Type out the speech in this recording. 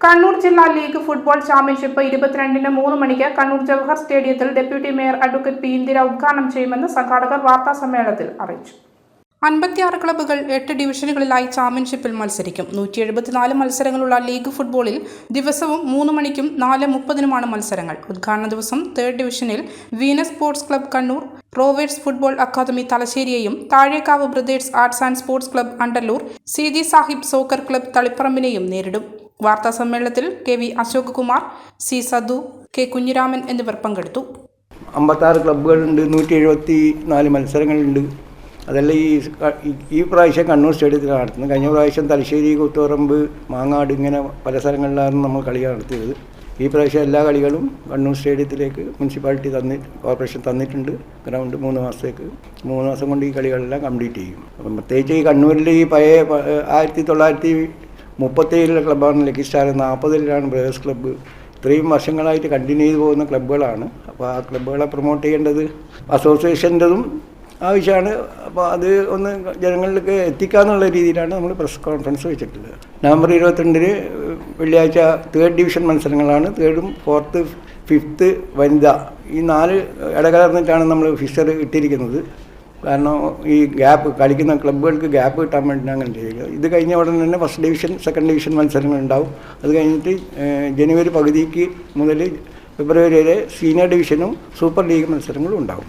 കണ്ണൂർ ജില്ലാ league football championship ഇരുപത്തിരണ്ടിന് മൂന്ന് മണിക്ക് കണ്ണൂർ ജവഹർ സ്റ്റേഡിയത്തിൽ deputy mayor advocate P Indira ഉദ്ഘാടനം ചെയ്യുമെന്ന് സംഘാടകർ വാർത്താ സമ്മേളനത്തിൽ അറിയിച്ചു. അൻപത്തിയാറ് ക്ലബ്ബുകൾ എട്ട് ഡിവിഷനുകളിലായി ചാമ്പ്യൻഷിപ്പിൽ മത്സരിക്കും. നൂറ്റി എഴുപത്തിനാല് മത്സരങ്ങളുള്ള ലീഗ് ഫുട്ബോളിൽ ദിവസവും മൂന്ന് മണിക്കും നാല് മുപ്പതിനുമാണ് മത്സരങ്ങൾ. ഉദ്ഘാടന ദിവസം തേർഡ് ഡിവിഷനിൽ Venus sports club Kannur Rovers football academy തലശ്ശേരിയെയും Thazhekkavu brothers arts and sports club Andallur C G Sahib soccer club തളിപ്പറമ്പിനെയും നേരിടും. വാർത്താ സമ്മേളനത്തിൽ K V Ashok Kumar C Sadu K Kunhiraman എന്നിവർ പങ്കെടുത്തു. അമ്പത്താറ് ക്ലബ്ബുകളുണ്ട് നൂറ്റി എഴുപത്തി നാല് മത്സരങ്ങളുണ്ട്. അതെല്ലാം ഈ ഈ- പ്രാവശ്യം കണ്ണൂർ സ്റ്റേഡിയത്തിലാണ് നടത്തുന്നത്. കഴിഞ്ഞ പ്രാവശ്യം തലശ്ശേരി കൂത്തുപറമ്പ് മാങ്ങാട് ഇങ്ങനെ പല സ്ഥലങ്ങളിലാണ് നമ്മൾ കളി നടത്തിയത്. ഈ പ്രാവശ്യം എല്ലാ കളികളും കണ്ണൂർ സ്റ്റേഡിയത്തിലേക്ക് മുനിസിപ്പാലിറ്റി തന്നി കോർപ്പറേഷൻ തന്നിട്ടുണ്ട്. ഗ്രൗണ്ട് മൂന്ന് മാസത്തേക്ക്. മൂന്ന് മാസം കൊണ്ട് ഈ കളികളെല്ലാം കംപ്ലീറ്റ് ചെയ്യും. അപ്പം പ്രത്യേകിച്ച് ഈ കണ്ണൂരിൽ ഈ പഴയ ആയിരത്തി തൊള്ളായിരത്തി മുപ്പത്തേഴിലെ ക്ലബ്ബാണ് ലക്കി സ്റ്റാർ നാൽപ്പതിലാണ് ബ്രദേഴ്സ് ക്ലബ്ബ് ഇത്രയും വർഷങ്ങളായിട്ട് കണ്ടിന്യൂ ചെയ്തു പോകുന്ന ക്ലബ്ബുകളാണ് അപ്പോൾ ആ ക്ലബ്ബുകളെ പ്രൊമോട്ട് ചെയ്യേണ്ടത് അസോസിയേഷന്റെതും ആവശ്യമാണ്. അപ്പോൾ അത് ഒന്ന് ജനങ്ങളിലേക്ക് എത്തിക്കാന്നുള്ള രീതിയിലാണ് നമ്മൾ പ്രസ് കോൺഫറൻസ് വെച്ചിട്ടുള്ളത്. നവംബർ ഇരുപത്തിരണ്ടിന് വെള്ളിയാഴ്ച തേർഡ് ഡിവിഷൻ മത്സരങ്ങളാണ്. തേർഡും ഫോർത്ത് ഫിഫ്ത്ത് വനിത ഈ നാല് ഇടകലർന്നിട്ടാണ് നമ്മൾ ഫിക്സർ ഇട്ടിരിക്കുന്നത്. കാരണം ഈ ഗ്യാപ്പ് കളിക്കുന്ന ക്ലബ്ബുകൾക്ക് ഗ്യാപ്പ് കിട്ടാൻ വേണ്ടി അങ്ങനെ ചെയ്യുക. ഇത് കഴിഞ്ഞ ഉടനെ തന്നെ ഫസ്റ്റ് ഡിവിഷൻ സെക്കൻഡ് ഡിവിഷൻ മത്സരങ്ങൾ ഉണ്ടാവും. അത് കഴിഞ്ഞിട്ട് ജനുവരി പകുതിക്ക് മുതൽ ഫെബ്രുവരി വരെ സീനിയർ ഡിവിഷനും സൂപ്പർ ലീഗ് മത്സരങ്ങളും ഉണ്ടാവും.